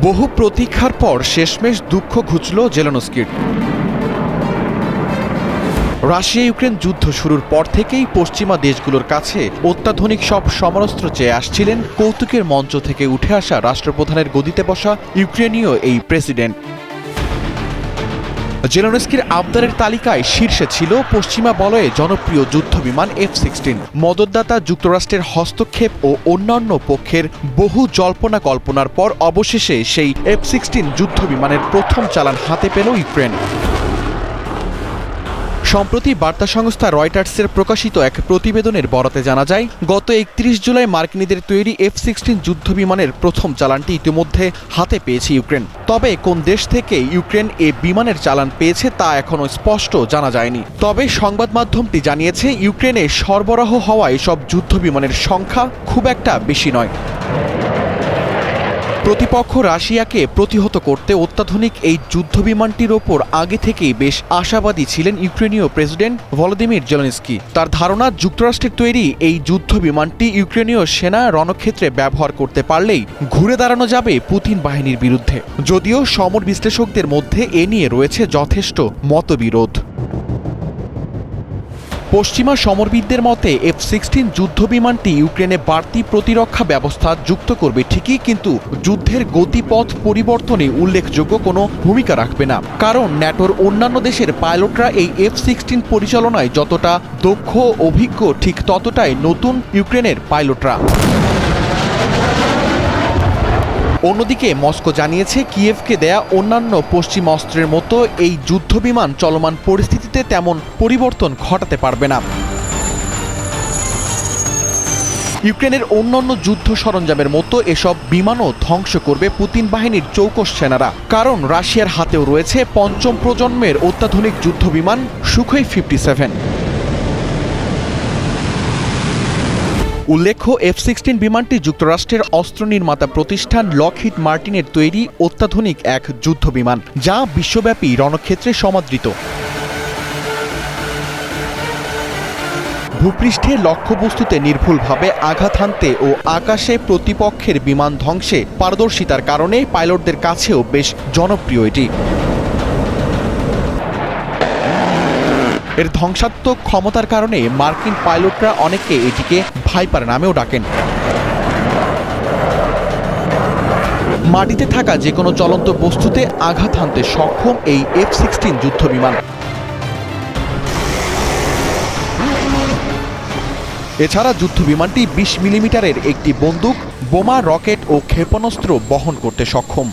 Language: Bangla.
বহু প্রতীক্ষার পর শেষমেশ দুঃখ ঘুচল জেলানস্কির। রাশিয়া ইউক্রেন যুদ্ধ শুরুর পর থেকেই পশ্চিমা দেশগুলোর কাছে অত্যাধুনিক সব সমরস্ত্র চেয়ে আসছিলেন কৌতুকের মঞ্চ থেকে উঠে আসা রাষ্ট্রপ্রধানের গদিতে বসা ইউক্রেনীয় এই প্রেসিডেন্ট। জেলোনস্কির আবদারের তালিকায় শীর্ষে ছিল পশ্চিমা বলয়ে জনপ্রিয় যুদ্ধবিমান এফ সিক্সটিন মদতদাতা যুক্তরাষ্ট্রের হস্তক্ষেপ ও অন্যান্য পক্ষের বহু জল্পনা কল্পনার পর অবশেষে সেই এফ সিক্সটিন যুদ্ধবিমানের প্রথম চালান হাতে পেল ইউক্রেন। সম্প্রতি বার্তা সংস্থা রয়টার্সের প্রকাশিত এক প্রতিবেদনের বরাতে জানা যায়, গত একত্রিশ জুলাই মার্কিনীদের তৈরি এফ সিক্সটিন যুদ্ধবিমানের প্রথম চালানটি ইতিমধ্যে হাতে পেয়েছে ইউক্রেন। তবে কোন দেশ থেকে ইউক্রেন এ বিমানের চালান পেয়েছে তা এখনও স্পষ্ট জানা যায়নি। তবে সংবাদ মাধ্যমটি জানিয়েছে, ইউক্রেনে সরবরাহ হওয়া এসব যুদ্ধবিমানের সংখ্যা খুব একটা বেশি নয়। প্রতিপক্ষ রাশিয়াকে প্রতিহত করতে অত্যাধুনিক এই যুদ্ধবিমানটির ওপর আগে থেকেই বেশ আশাবাদী ছিলেন ইউক্রেনীয় প্রেসিডেন্ট ভলোদিমির জেলেনস্কি। তার ধারণা, যুক্তরাষ্ট্রের তৈরি এই যুদ্ধবিমানটি ইউক্রেনীয় সেনা রণক্ষেত্রে ব্যবহার করতে পারলেই ঘুরে দাঁড়ানো যাবে পুতিন বাহিনীর বিরুদ্ধে। যদিও সমর বিশ্লেষকদের মধ্যে এ নিয়ে রয়েছে যথেষ্ট মতবিরোধ। পশ্চিমা সমরবিদদের মতে এফ সিক্সটিন যুদ্ধবিমানটি ইউক্রেনে বাড়তি প্রতিরক্ষা ব্যবস্থা যুক্ত করবে ঠিকই, কিন্তু যুদ্ধের গতিপথ পরিবর্তনে উল্লেখযোগ্য কোনো ভূমিকা রাখবে না। কারণ ন্যাটোর অন্যান্য দেশের পাইলটরা এই এফ সিক্সটিন পরিচালনায় যতটা দক্ষ অভিজ্ঞ, ঠিক ততটাই নতুন ইউক্রেনের পাইলটরা। অন্যদিকে মস্কো জানিয়েছে কিয়েভকে দেয়া অন্যান্য পশ্চিম অস্ত্রের মতো এই যুদ্ধবিমান চলমান পরিস্থিতিতে তেমন পরিবর্তন ঘটাতে পারবে না। ইউক্রেনের অন্যান্য যুদ্ধ সরঞ্জামের মতো এসব বিমানও ধ্বংস করবে পুতিন বাহিনীর চৌকস সেনারা। কারণ রাশিয়ার হাতেও রয়েছে পঞ্চম প্রজন্মের অত্যাধুনিক যুদ্ধবিমান সুখই ফিফটি সেভেন। উল্লেখ্য এফ সিক্সটিন বিমানটি যুক্তরাষ্ট্রের অস্ত্র নির্মাতা প্রতিষ্ঠান লকহিড মার্টিনের তৈরি অত্যাধুনিক এক যুদ্ধ বিমান যা বিশ্বব্যাপী রণক্ষেত্রে সমাদৃত। ভূপৃষ্ঠে লক্ষ্যবস্তুতে নির্ভুলভাবে আঘাত হানতে ও আকাশে প্রতিপক্ষের বিমান ধ্বংসে পারদর্শিতার কারণে পাইলটদের কাছেও বেশ জনপ্রিয় এটি। এর ধ্বংসাত্মক ক্ষমতার কারণে মার্কিন পাইলটরা অনেকে এটিকে ভাইপার নামেও ডাকেন। মাটিতে থাকা যে কোনো চলন্ত বস্তুতে আঘাত হানতে সক্ষম এই এফ সিক্সটিন যুদ্ধবিমান। এছাড়া যুদ্ধবিমানটি বিশ মিলিমিটারের একটি বন্দুক, বোমা, রকেট ও ক্ষেপণাস্ত্র বহন করতে সক্ষম।